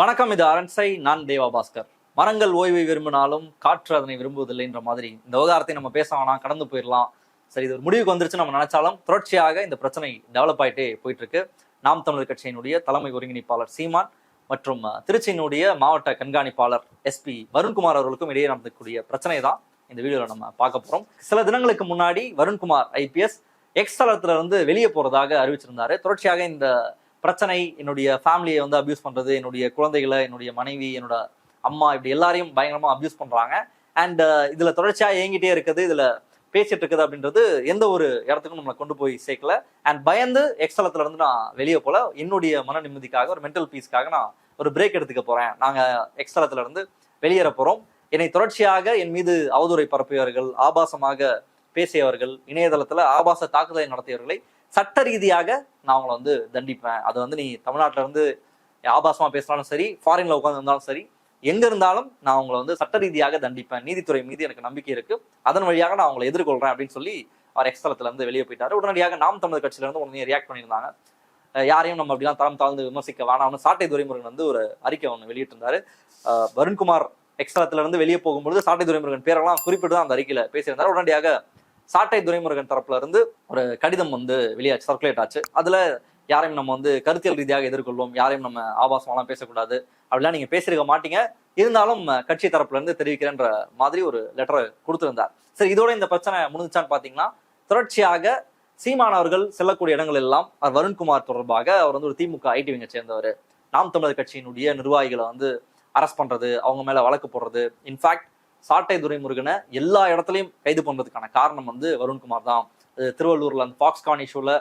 வணக்கம் இது அரண்சை நான் தேவா பாஸ்கர். மரங்கள் ஓய்வை விரும்பினாலும் காற்று அதனை விரும்புவதில்லைன்ற மாதிரி இந்த விவகாரத்தை நம்ம பேச வேணாம் கடந்து போயிடலாம். சரி இது ஒரு முடிவுக்கு வந்துருச்சு நம்ம நினைச்சாலும் தொடர்ச்சியாக இந்த பிரச்சனை டெவலப் ஆயிட்டே போயிட்டு இருக்கு நாம் தமிழர் கட்சியினுடைய தலைமை ஒருங்கிணைப்பாளர் சீமான் மற்றும் திருச்சியினுடைய மாவட்ட கண்காணிப்பாளர் எஸ்பி வருண்குமார் அவர்களுக்கும் இடையே நடந்தக்கூடிய பிரச்சனை தான் இந்த வீடியோவில் நம்ம பார்க்க போகிறோம் சில தினங்களுக்கு முன்னாடி வருண்குமார் ஐபிஎஸ் எக்ஸ் தளத்துல இருந்து வெளியே போறதாக அறிவிச்சிருந்தாரு. தொடர்ச்சியாக இந்த பிரச்சனை என்னுடைய ஃபேமிலியை வந்து அப்யூஸ் பண்றது என்னுடைய குழந்தைகளை என்னுடைய மனைவி என்னோட அம்மா இப்படி எல்லாரையும் பயங்கரமா அப்யூஸ் பண்றாங்க. அண்ட் இதுல தொடர்ச்சியா இயங்கிட்டே இருக்குது இதுல பேசிட்டு இருக்குது அப்படின்றது எந்த ஒரு இடத்துக்கும் நம்மளை கொண்டு போய் சேர்க்கல. அண்ட் பயந்து எக்ஸலத்துல இருந்து நான் வெளியே போல என்னுடைய மன நிம்மதிக்காக ஒரு மென்டல் பீஸ்க்காக நான் ஒரு பிரேக் எடுத்துக்க போறேன். நாங்க எக்ஸலத்துல இருந்து வெளியேற போறோம். என்னை தொடர்ச்சியாக என் மீது அவதூறை பரப்பியவர்கள் ஆபாசமாக பேசியவர்கள் இணையதளத்துல ஆபாச தாக்குதலை நடத்தியவர்களை சட்ட ரீதியாக நான் அவங்கள வந்து தண்டிப்பேன். அது வந்து நீ தமிழ்நாட்டில் இருந்து ஆபாசமாக பேசினாலும் சரி ஃபாரின்ல உட்காந்து இருந்தாலும் சரி எங்க இருந்தாலும் நான் அவங்களை வந்து சட்ட ரீதியாக தண்டிப்பேன். நீதித்துறை மீது எனக்கு நம்பிக்கை இருக்கு. அதன் வழியாக நான் அவங்களை எதிர்கொள்றேன் அப்படின்னு சொல்லி அவர் எக்ஸ்தலத்துல இருந்து வெளியே போயிட்டாரு. உடனடியாக நாம் தமிழர் கட்சியில இருந்து உடனே ரியாக்ட் பண்ணியிருந்தாங்க. யாரையும் நம்ம அப்படிலாம் தரம் தாழ்ந்து விமர்சிக்க வேணாம்னு சாட்டை துரைமுருகன் வந்து ஒரு அறிக்கை ஒன்று வெளியிட்டிருந்தாரு. வருண்குமார் எக்ஸ்தலத்துல இருந்து வெளியே போகும்பொழுது சாட்டை துரைமுருகன் பேரெல்லாம் குறிப்பிட்டு தான் அந்த அறிக்கையில பேசியிருந்தாரு. உடனடியாக சாட்டை துரைமுருகன் தரப்புல இருந்து ஒரு கடிதம் வந்து வெளியாச்சு சர்க்குலேட் ஆச்சு. அதுல யாரையும் நம்ம வந்து கருத்தியல் ரீதியாக எதிர்கொள்வோம் யாரையும் நம்ம ஆபாசமாலாம் பேசக்கூடாது அப்படிலாம் நீங்க பேசியிருக்க மாட்டீங்க. இருந்தாலும் கட்சி தரப்புல இருந்து தெரிவிக்கிறேன்ற மாதிரி ஒரு லெட்டர் கொடுத்திருந்தார். சரி இதோட இந்த பிரச்சனை முடிஞ்சுச்சான்னு பாத்தீங்கன்னா தொடர்ச்சியாக சீமான் அவர்கள் செல்லக்கூடிய இடங்கள் எல்லாம் அவர் வருண்குமார் தொடர்பாக அவர் வந்து ஒரு திமுக ஐடிவிங்க சேர்ந்தவர். நாம் தமிழர் கட்சியினுடைய நிர்வாகிகளை வந்து அரஸ்ட் பண்றது அவங்க மேல வழக்கு போடுறது. இன்ஃபேக்ட் சாட்டை துரைமுருகனை எல்லா இடத்துலையும் கைது பண்றதுக்கான காரணம் வந்து வருண்குமார் தான். அது திருவள்ளூர்ல அந்த பாக்ஸ்கான் இஷ்யூல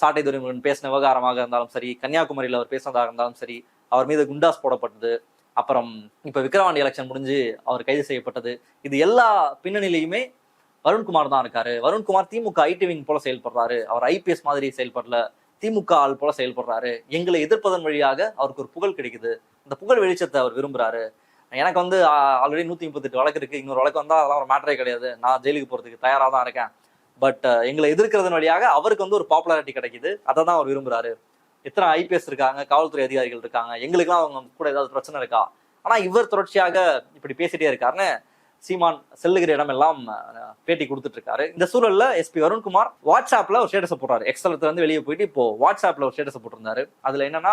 சாட்டை துரைமுருகன் பேசின விவகாரமாக இருந்தாலும் சரி கன்னியாகுமரியில் அவர் பேசினதாக இருந்தாலும் சரி அவர் மீது குண்டாஸ் போடப்பட்டது. அப்புறம் இப்ப விக்ரவாண்டி எலெக்ஷன் முடிஞ்சு அவர் கைது செய்யப்பட்டது. இது எல்லா பின்னணியிலையுமே வருண்குமார் தான் இருக்காரு. வருண்குமார் திமுக ஐடி விங் போல செயல்படுறாரு. அவர் ஐபிஎஸ் மாதிரி செயல்படல. திமுக ஆள் போல செயல்படுறாரு. எங்களை எதிர்ப்பதன் வழியாக அவருக்கு ஒரு புகழ் கிடைக்குது. இந்த புகழ் வெளிச்சத்தை அவர் விரும்புறாரு. எனக்கு வந்து ஆல்ரெடி நூத்தி முப்பத்தெட்டு வழக்கு இருக்கு. இன்னொரு வழக்கு வந்தால் அதெல்லாம் ஒரு மேட்டரே கிடையாது. நான் ஜெயிலுக்கு போறதுக்கு தயாராக தான் இருக்கேன். பட் எங்களை எதிர்க்கிறதன் வழியாக அவருக்கு வந்து ஒரு பாப்புலாரிட்டி கிடைக்குது. அதை தான் அவர் விரும்புறாரு. எத்தனை ஐபிஎஸ் இருக்காங்க காவல்துறை அதிகாரிகள் இருக்காங்க. எங்களுக்குலாம் அவங்க கூட ஏதாவது பிரச்சனை இருக்கா? ஆனா இவர் தொடர்ச்சியாக இப்படி பேசிட்டே இருக்காருன்னு சீமான் செல்லுகிற இடமெல்லாம் அஹ், பேட்டி கொடுத்துட்டு இருக்காரு இந்த சூழல்ல எஸ்பி வருண்குமார் வாட்ஸ்அப்ல ஒரு ஸ்டேட்டஸ் போடுறாரு. எக்ஸலத்துல இருந்து வெளியே போயிட்டு இப்போ வாட்ஸ்அப்ல ஒரு ஸ்டேட்டஸ் போட்டிருந்தாரு. அதுல என்னன்னா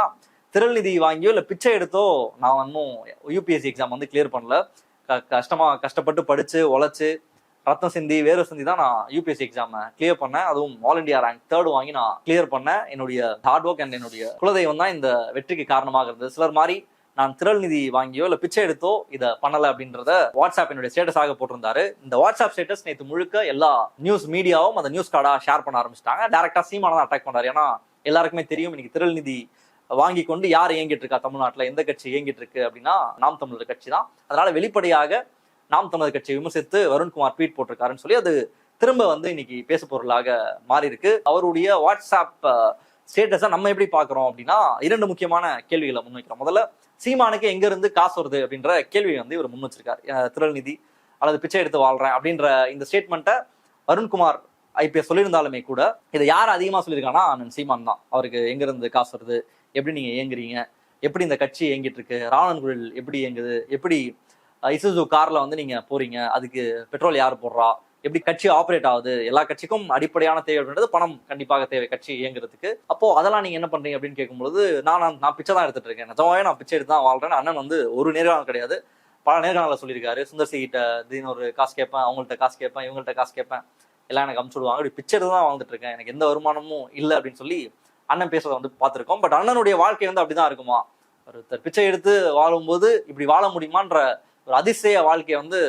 திரள் நிதி வாங்கியோ இல்லை பிச்சை எடுத்தோ நான் இன்னும் யூபிஎஸ்சி எக்ஸாம் வந்து கிளியர் பண்ணல. க- கஷ்டமா கஷ்டப்பட்டு படிச்சு உழைச்சு ரத்தம் சிந்தி வேறு சிந்தி தான் நான் யூபிஎஸ்சி எக்ஸாமை கிளியர் பண்ணேன். அதுவும் ஆல் இண்டியா ரேங்க் தேர்ட் வாங்கி நான் கிளியர் பண்ணேன். என்னுடைய ஹார்ட் ஒர்க் அண்ட் என்னுடைய குலதெய்வம் தான் இந்த வெற்றிக்கு காரணமாக இருந்தது. சிலர் மாதிரி நான் திரள் நிதி வாங்கியோ இல்லை பிச்சை எடுத்தோ இதை பண்ணலை அப்படின்றத வாட்ஸ்அப் என்னுடைய ஸ்டேட்டஸாக போட்டிருந்தாரு. இந்த வாட்ஸ்அப் ஸ்டேட்டஸ் நேற்று முழுக்க எல்லா நியூஸ் மீடியாவும் அந்த நியூஸ் கார்டாக ஷேர் பண்ண ஆரம்பிச்சிட்டாங்க. டேரக்டா சீமான அட்டாக் பண்ணாரு ஏன்னா எல்லாருக்குமே தெரியும் இன்னைக்கு திரள் நிதி வாங்கி கொண்டு யார் இயங்கிட்டு இருக்கா தமிழ்நாட்டில்? எந்த கட்சி இயங்கிட்டு இருக்கு அப்படின்னா நாம் தமிழர் கட்சி தான். அதனால வெளிப்படையாக நாம் தமிழர் கட்சியை விமர்சித்து வருண்குமார் ட்வீட் போட்டிருக்காருன்னு சொல்லி அது திரும்ப வந்து இன்னைக்கு பேசு பொருளாக மாறி இருக்கு அவருடைய வாட்ஸ்அப் ஸ்டேட்டஸை நம்ம எப்படி பார்க்குறோம் அப்படின்னா இரண்டு முக்கியமான கேள்விகளை முன்வைக்கிறோம். முதல்ல சீமானுக்கு எங்க இருந்து காசு வருது அப்படின்ற கேள்வியை வந்து இவர் முன் வச்சிருக்காரு அஹ் அல்லது பிச்சை எடுத்து வாழ்றேன் அப்படின்ற இந்த ஸ்டேட்மெண்ட்டை வருண்குமார் ஐபிஎஸ் சொல்லியிருந்தாலுமே கூட இதை யார் அதிகமாக சொல்லியிருக்காங்கன்னா அண்ணன் சீமான் தான். அவருக்கு எங்கேருந்து காசு வருது? எப்படி நீங்க இயங்குறீங்க? எப்படி இந்த கட்சி இயங்கிட்டு இருக்கு? ராவணன் குழல் எப்படி இயங்குது? எப்படி இசுசு கார்ல வந்து நீங்க போறீங்க? அதுக்கு பெட்ரோல் யார் போடுறா? எப்படி கட்சி ஆப்ரேட் ஆகுது? எல்லா கட்சிக்கும் அடிப்படையான தேவை அப்படின்றது பணம் கண்டிப்பாக தேவை கட்சி இயங்குறதுக்கு. அப்போ அதெல்லாம் நீங்க என்ன பண்றீங்க அப்படின்னு கேட்கும்போது நான் நான் நான் பிச்சை தான் எடுத்துட்டு இருக்கேன். நிஜமாவே நான் பிச்சை எடுத்து தான் வாழ்றேன். அண்ணன் வந்து ஒரு நேர்காணல் கிடையாது. பல நேர்காணல சொல்லியிருக்காரு. சுந்தர் சி கிட்ட திடீர்னு ஒரு காசு கேட்பேன் அவங்கள்ட்ட காசு கேட்பேன் இவங்கள்ட்ட காசு கேட்பேன். எல்லாம் எனக்கு அமுச்சு விடுவாங்க. இப்படி பிச்சை எடுத்து தான் வாழ்ந்துட்டு இருக்கேன். எனக்கு எந்த வருமானமும் இல்லை அப்படின்னு சொல்லி அண்ணன் பேசுறதை வந்து பார்த்துருக்கோம். பட் அண்ணனுடைய வாழ்க்கை வந்து அப்படிதான் இருக்குமா? ஒருத்தர் பிச்சை எடுத்து வாழும்போது இப்படி வாழ முடியுமான்ற ஒரு அதிசய வாழ்க்கையை வந்து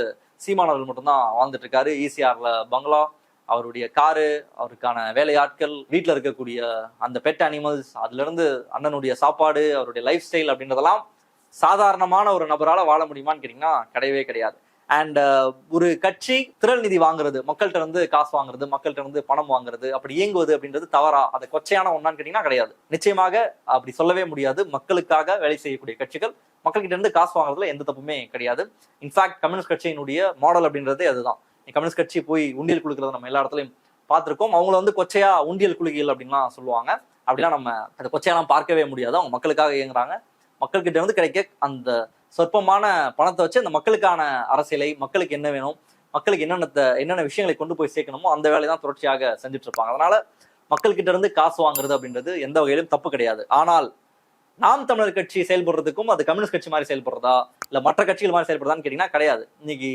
சீமானவர்கள் மட்டும்தான் வாழ்ந்துட்டு இருக்காரு ஈசிஆர்ல பங்களா அவருடைய காரு அவருக்கான வேலையாட்கள் வீட்டில் இருக்கக்கூடிய அந்த பெட் அனிமல்ஸ் அதுலேருந்து அண்ணனுடைய சாப்பாடு அவருடைய லைஃப் ஸ்டைல் அப்படின்றதெல்லாம் சாதாரணமான ஒரு நபரால் வாழ முடியுமான்னு கேட்டிங்கன்னா கிடையவே கிடையாது. அண்ட் uh, ஒரு கட்சி திரள் நிதி வாங்குறது மக்கள்கிட்ட இருந்து காசு வாங்குறது மக்கள்கிட்ட இருந்து பணம் வாங்குறது அப்படி இயங்குவது அப்படின்றது தவறா? அது கொச்சையான ஒன்னான்னு கேட்டீங்கன்னா கிடையாது. நிச்சயமாக அப்படி சொல்லவே முடியாது. மக்களுக்காக வேலை செய்யக்கூடிய கட்சிகள் மக்கள்கிட்ட இருந்து காசு வாங்குறதுல எந்த தப்புமே கிடையாது. இன்ஃபேக்ட் கம்யூனிஸ்ட் கட்சியினுடைய மாடல் அப்படின்றதே அதுதான். கம்யூனிஸ்ட் கட்சி போய் உண்டியல் குழுக்கிறத நம்ம எல்லா இடத்துலையும் பார்த்துருக்கோம். அவங்கள வந்து கொச்சையா உண்டியல் குழுகிகள் அப்படின்லாம் சொல்லுவாங்க. அப்படிலாம் நம்ம அதை கொச்சையெல்லாம் பார்க்கவே முடியாது. அவங்க மக்களுக்காக இயங்குறாங்க. மக்கள்கிட்ட வந்து கிடைக்க அந்த சொற்பமான பணத்தை வச்சு அந்த மக்களுக்கான அரசியலை மக்களுக்கு என்ன வேணும் மக்களுக்கு என்னென்ன என்னென்ன விஷயங்களை கொண்டு போய் சேர்க்கணுமோ அந்த வேலையை தான் தொடர்ச்சியாக செஞ்சுட்டு இருப்பாங்க. அதனால மக்கள்கிட்ட இருந்து காசு வாங்குறது அப்படின்றது எந்த வகையிலும் தப்பு கிடையாது. ஆனால் நாம் தமிழர் கட்சி செயல்படுறதுக்கும் அது கம்யூனிஸ்ட் கட்சி மாதிரி செயல்படுறதா இல்ல மற்ற கட்சிகள் மாதிரி செயல்படுறதான்னு கேட்டீங்கன்னா கிடையாது. இன்னைக்கு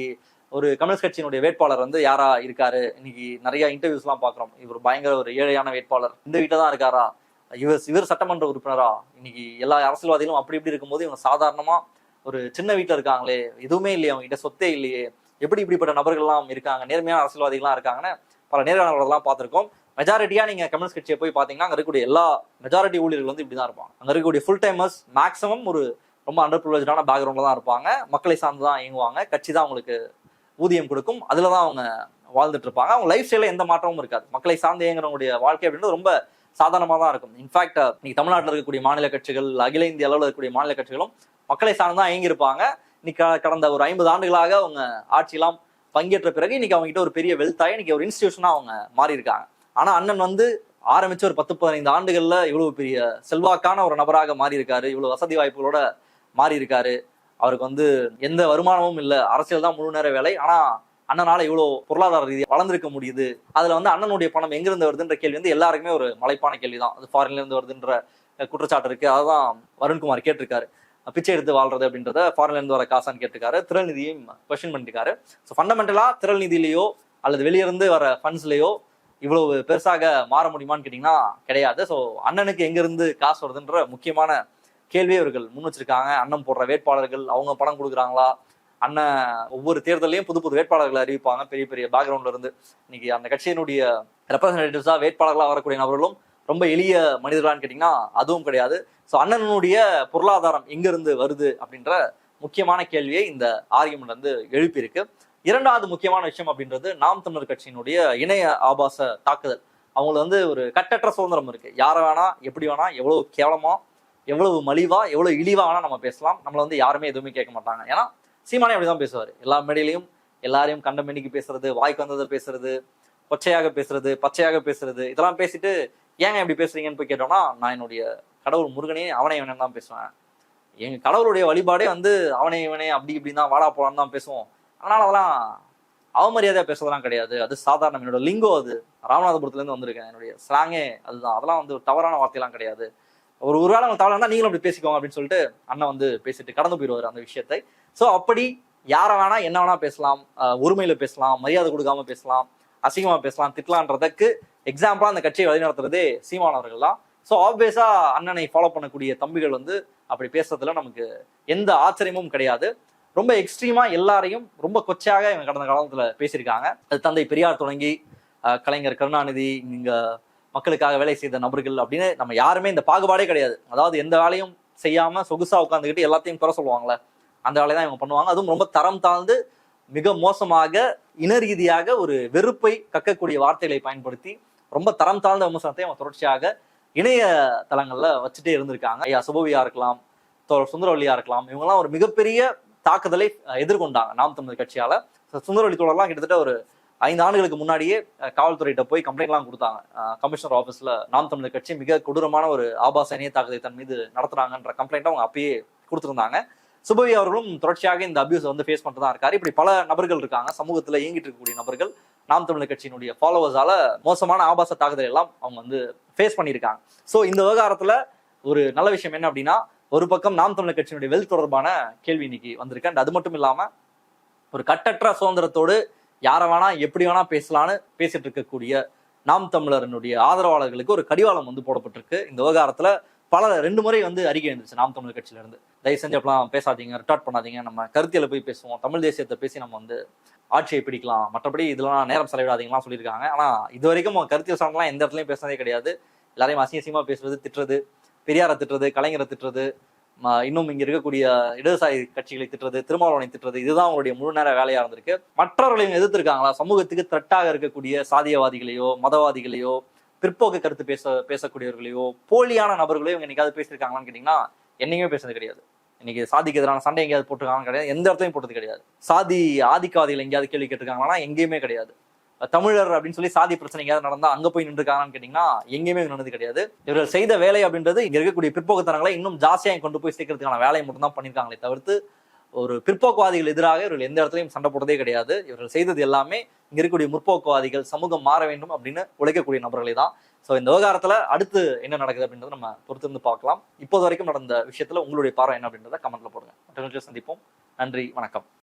ஒரு கம்யூனிஸ்ட் கட்சியினுடைய வேட்பாளர் வந்து யாரா இருக்காரு? இன்னைக்கு நிறைய இன்டர்வியூஸ் எல்லாம் பாக்குறோம் இவர் பயங்கர ஒரு ஏழையான வேட்பாளர். இந்த வீட்டில் தான் இருக்காரா? இவர் இவர் சட்டமன்ற உறுப்பினரா? இன்னைக்கு எல்லா அரசியல்வாதிகளும் அப்படி இப்படி இருக்கும்போது இவங்க சாதாரணமா ஒரு சின்ன வீட்டில் இருக்காங்களே எதுவுமே இல்லையே அவங்ககிட்ட சொத்தே இல்லையே. எப்படி இப்படிப்பட்ட நபர்கள்லாம் இருக்காங்க? நேர்மையான அரசியல்வாதிகள்லாம் இருக்காங்கன்னு பல நேர்காணல்கள்லாம் பார்த்துருக்கோம். மெஜாரிட்டியாக நீங்கள் கம்யூனிஸ்ட் கட்சியை போய் பார்த்தீங்கன்னா அங்கே இருக்கக்கூடிய எல்லா மெஜாரிட்டி ஊழியர்கள் வந்து இப்படிதான் இருப்பாங்க. அங்கே இருக்கக்கூடிய ஃபுல் டைமர்ஸ் மேக்ஸிமம் ஒரு ரொம்ப அண்டர் ப்ரிவிலேஜான பேக்ரவுண்டில் தான் இருப்பாங்க. மக்களை சார்ந்து தான் இயங்குவாங்க. கட்சி தான் அவங்களுக்கு ஊதியம் கொடுக்கும். அதில் தான் அவங்க வாழ்ந்துட்டு இருப்பாங்க. அவங்க லைஃப் ஸ்டைலில் எந்த மாற்றமும் இருக்காது. மக்களை சார்ந்து இயங்குறவங்களுடைய வாழ்க்கை அப்படின்றது ரொம்ப சாதாரணமாக தான் இருக்கும் இன்ஃபேக்ட் இன்னைக்கு தமிழ்நாட்டில் இருக்கக்கூடிய மாநில கட்சிகள் அகில இந்திய அளவில் இருக்கக்கூடிய மாநில கட்சிகளும் மக்களை சார்ந்து தான் இயங்கியிருப்பாங்க. இன்னைக்கு கடந்த ஒரு ஐம்பது ஆண்டுகளாக அவங்க ஆட்சியெல்லாம் பங்கேற்ற பிறகு இன்னைக்கு அவங்க கிட்ட ஒரு பெரிய வெல்த்தாய் இன்னைக்கு ஒரு இன்ஸ்டியூஷனாக அவங்க மாறி இருக்காங்க அண்ணன் வந்து ஆரம்பிச்ச ஒரு பத்து பதினைந்து ஆண்டுகளில் இவ்வளவு பெரிய செல்வாக்கான ஒரு நபராக மாறி இருக்காரு இவ்வளவு வசதி வாய்ப்புகளோட மாறி இருக்காரு அவருக்கு வந்து எந்த வருமானமும் இல்லை. அரசியல் தான் முழு நேர வேலை. ஆனால் அண்ணனால இவ்வளோ பொருளாதார ரீதியாக வளர்ந்துருக்க முடியுது. அதில் வந்து அண்ணனுடைய பணம் எங்கிருந்து வருதுன்ற கேள்வி வந்து எல்லாருக்குமே ஒரு மலைப்பான கேள்வி தான் அது ஃபாரின்லேருந்து வருதுன்ற குற்றச்சாட்டு இருக்கு. அதான் வருண்குமார் கேட்டிருக்காரு. பிச்சை எடுத்து வாழ்றது அப்படின்றத ஃபாரின்ல இருந்து வர காசான்னு கேட்டிருக்காரு. திரள் நிதியையும் கொஸ்டின் பண்ணிருக்காரு. ஸோ ஃபண்டமெண்டலா திரள் அல்லது வெளியிருந்து வர ஃபண்ட்ஸ்லையோ இவ்வளவு பெருசாக மாற முடியுமான்னு கேட்டீங்கன்னா கிடையாது. ஸோ அண்ணனுக்கு எங்கிருந்து காசு வருதுன்ற முக்கியமான கேள்வியை இவர்கள் முன் வச்சிருக்காங்க. அண்ணன் போடுற வேட்பாளர்கள் அவங்க பணம் கொடுக்குறாங்களா? அண்ணன் ஒவ்வொரு தேர்தலையும் புது புது வேட்பாளர்களை அறிவிப்பாங்க. பெரிய பெரிய பேக்ரவுண்ட்ல இருந்து. இன்னைக்கு அந்த கட்சியினுடைய ரெப்ரசன்டேட்டிவ்ஸா வேட்பாளர்களாக வரக்கூடிய நபர்களும் ரொம்ப எளிய மனிதர்களான்னு கேட்டிங்கன்னா அதுவும் கிடையாது. ஸோ அண்ணனுடைய பொருளாதாரம் எங்கேருந்து வருது அப்படின்ற முக்கியமான கேள்வியை இந்த ஆர்கியுமெண்ட் வந்து எழுப்பியிருக்கு. இரண்டாவது முக்கியமான விஷயம் அப்படின்றது நாம் தமிழர் கட்சியினுடைய இணைய ஆபாச தாக்குதல். அவங்களுக்கு வந்து ஒரு கட்டற்ற சுதந்திரம் இருக்கு. யாரை வேணா எப்படி வேணா எவ்வளவு கேவலமா எவ்வளவு மலிவா எவ்வளவு இழிவா வேணா நம்ம பேசலாம். நம்மளை வந்து யாருமே எதுவுமே கேட்க மாட்டாங்க. ஏன்னா சீமானே அப்படிதான் பேசுவார். எல்லா மேடையிலையும் எல்லாரையும் கண்ட மென்னிக்கு பேசுறது வாய்க்கு வந்ததை பேசுறது கொச்சையாக பேசுறது பச்சையாக பேசுறது இதெல்லாம் பேசிட்டு ஏங்க இப்படி பேசுறீங்கன்னு போய் கேட்டோம்னா நான் என்னுடைய கடவுள் முருகனே அவனை இவனே தான் பேசுவேன். எங்க கடவுளுடைய வழிபாடே வந்து அவனே இவனே அப்படி இப்படின்னு தான் வாடா போலான்னு தான் பேசுவோம். அதனால அதெல்லாம் அவமரியாதையா பேசுறதெல்லாம் கிடையாது. அது சாதாரணம் என்னோட லிங்கோ அது. ராமநாதபுரத்துல இருந்து வந்திருக்கேன். என்னுடைய ஸ்லாங்கே அதுதான். அதெல்லாம் வந்து தவறான வார்த்தையெல்லாம் கிடையாது. ஒரு ஒரு வேளை தவறாக இருந்தா நீங்களும் அப்படி பேசிக்கோங்க அப்படின்னு சொல்லிட்டு அண்ணன் வந்து பேசிட்டு கடந்து போயிடுவார் அந்த விஷயத்தை. சோ அப்படி யாரை வேணா என்ன வேணா பேசலாம். உரிமையில பேசலாம். மரியாதை கொடுக்காம பேசலாம். அசிங்கமா பேசலாம். திட்டலான்றதுக்கு எக்ஸாம்பிளாக அந்த கட்சியை வழிநடத்துறதே சீமானவர்கள் தான் ஸோ ஆப்வியஸாக அண்ணனை ஃபாலோ பண்ணக்கூடிய தம்பிகள் வந்து அப்படி பேசுறதுல நமக்கு எந்த ஆச்சரியமும் கிடையாது. ரொம்ப எக்ஸ்ட்ரீமா எல்லாரையும் ரொம்ப கொச்சையாக இவங்க கடந்த காலத்தில் பேசியிருக்காங்க. அது தந்தை பெரியார் தொடங்கி கலைஞர் கருணாநிதி இங்க மக்களுக்காக வேலை செய்த நபர்கள் அப்படின்னு நம்ம யாருமே இந்த பாகுபாடே கிடையாது. அதாவது எந்த வேலையும் செய்யாம சொகுசா உட்காந்துக்கிட்டு எல்லாத்தையும் குறை சொல்லுவாங்கல்ல. அந்த வேலையை தான் இவங்க பண்ணுவாங்க. அதுவும் ரொம்ப தரம் தாழ்ந்து மிக மோசமாக இன ரீதியாக ஒரு வெறுப்பை கக்கக்கூடிய வார்த்தைகளை பயன்படுத்தி ரொம்ப தரம் தாழ்ந்த விமர்சனத்தை அவங்க தொடர்ச்சியாக இணைய தளங்கள்ல வச்சுட்டே இருந்திருக்காங்க. ஐயா சுபவியா இருக்கலாம் சுந்தரவல்லியா இருக்கலாம் இவங்கெல்லாம் ஒரு மிகப்பெரிய தாக்குதலை எதிர்கொண்டாங்க நாம் தமிழர் கட்சியால. சுந்தரவல்லி தோழர்லாம் கிட்டத்தட்ட ஒரு ஐந்து ஆண்டுகளுக்கு முன்னாடியே காவல்துறையிட்ட போய் கம்ப்ளைண்ட்லாம் கொடுத்தாங்க. கமிஷனர் ஆஃபீஸில் நாம் தமிழர் கட்சி மிக கொடூரமான ஒரு ஆபாச இணைய தாக்குதலை தன் மீது நடத்துறாங்கன்ற கம்ப்ளைண்ட் அவங்க அப்பயே கொடுத்துருந்தாங்க. சுபவி அவர்களும் தொடர்ச்சியாக இந்த அபியூஸ் வந்து ஃபேஸ் பண்ணிட்டு தான் இருக்காரு. இப்படி பல நபர்கள் இருக்காங்க. சமூகத்துல இயங்கிட்டு இருக்கக்கூடிய நபர்கள் நாம் தமிழர் கட்சியினுடைய ஃபாலோவர்ஸால மோசமான ஆபாச தாக்குதல் எல்லாம் அவங்க வந்து ஃபேஸ் பண்ணியிருக்காங்க. ஸோ இந்த விவகாரத்துல ஒரு நல்ல விஷயம் என்ன அப்படின்னா ஒரு பக்கம் நாம் தமிழர் கட்சியினுடைய வெல் தொடர்பான கேள்வி இன்னைக்கு வந்திருக்கு. அண்ட் அது மட்டும் இல்லாம ஒரு கட்டற்ற சுதந்திரத்தோடு யாரை வேணா எப்படி வேணா பேசலான்னு பேசிட்டு இருக்கக்கூடிய நாம் தமிழரனுடைய ஆதரவாளர்களுக்கு ஒரு கடிவாளம் வந்து போடப்பட்டிருக்கு. இந்த விவகாரத்துல பல ரெண்டு முறை வந்து அறிக்கை இருந்துச்சு நாம் தமிழர் கட்சியில இருந்து தயவு செஞ்சு அப்பெல்லாம் பேசாதீங்க ரிட்டார்ட் பண்ணாதீங்க. நம்ம கருத்தியல போய் பேசுவோம் தமிழ் தேசியத்தை பேசி நம்ம வந்து ஆட்சியை பிடிக்கலாம் மற்றபடி இதெல்லாம் நேரம் செலவிடாதீங்களாம் சொல்லியிருக்காங்க. ஆனால் இது வரைக்கும் கருத்தியல் சார்ந்தெல்லாம் எந்த இடத்துலையும் பேசுனதே கிடையாது. எல்லாரையும் அசிங்கசியமா பேசுறது திட்டுறது பெரியாரை திட்டுறது கலைஞரை திட்டுறது இன்னும் இங்கே இருக்கக்கூடிய இடதுசாரி கட்சிகளை திட்டுறது திருமாவளவனை திட்டுறது இதுதான் அவங்களுடைய முழு நேர வேலையாக இருந்திருக்கு. மற்றவர்களையும் எதிர்த்திருக்காங்களா? சமூகத்துக்கு த்ரெட்டாக இருக்கக்கூடிய சாதியவாதிகளையோ மதவாதிகளையோ பிற்போக்கு கருத்து பேச பேசக்கூடியவர்களையோ போலியான நபர்களையும் இவங்க என்னைக்காவது பேசியிருக்காங்களான்னு கேட்டிங்கன்னா என்னைக்குமே பேசுறது கிடையாது. இன்னைக்கு சாதிக்கு எதிரான சண்டை எங்கேயாவது போட்டிருக்காங்கன்னு கிடையாது. எந்த இடத்துலையும் போட்டது கிடையாது. சாதி ஆதிக்கவாதிகள் எங்கேயாவது கேள்வி கேட்டிருக்காங்களா எங்கேயுமே கிடையாது. தமிழர் அப்படின்னு சொல்லி சாதி பிரச்சனை எங்கேயாவது நடந்தா அங்க போய் நின்றுருக்காங்கன்னு கேட்டீங்கன்னா எங்கேயுமே நடந்தது கிடையாது. இவர்கள் செய்த வேலை அப்படின்றது இங்க இருக்கக்கூடிய பிற்போக்குத்தனங்களை இன்னும் ஜாஸ்தியாக கொண்டு போய் சேர்க்கறதுக்கான வேலையை மட்டும் தான் பண்ணியிருக்காங்களே தவிர்த்து ஒரு பிற்போக்குவாதிகள் எதிராக இவர்கள் எந்த இடத்துலையும் சண்டை போட்டதே கிடையாது. இவர்கள் செய்தது எல்லாமே இங்க இருக்கக்கூடிய முற்போக்குவாதிகள் சமூகம் மாற வேண்டும் அப்படின்னு உழைக்கக்கூடிய நபர்களை தான். ஸோ இந்த விவகாரத்துல அடுத்து என்ன நடக்குது அப்படின்றத நம்ம பொறுத்திருந்து பார்க்கலாம். இப்போது வரைக்கும் நடந்த விஷயத்துல உங்களுடைய பாரம் என்ன அப்படின்றத கமெண்ட்ல போடுங்க. மற்ற சந்திப்போம். நன்றி வணக்கம்.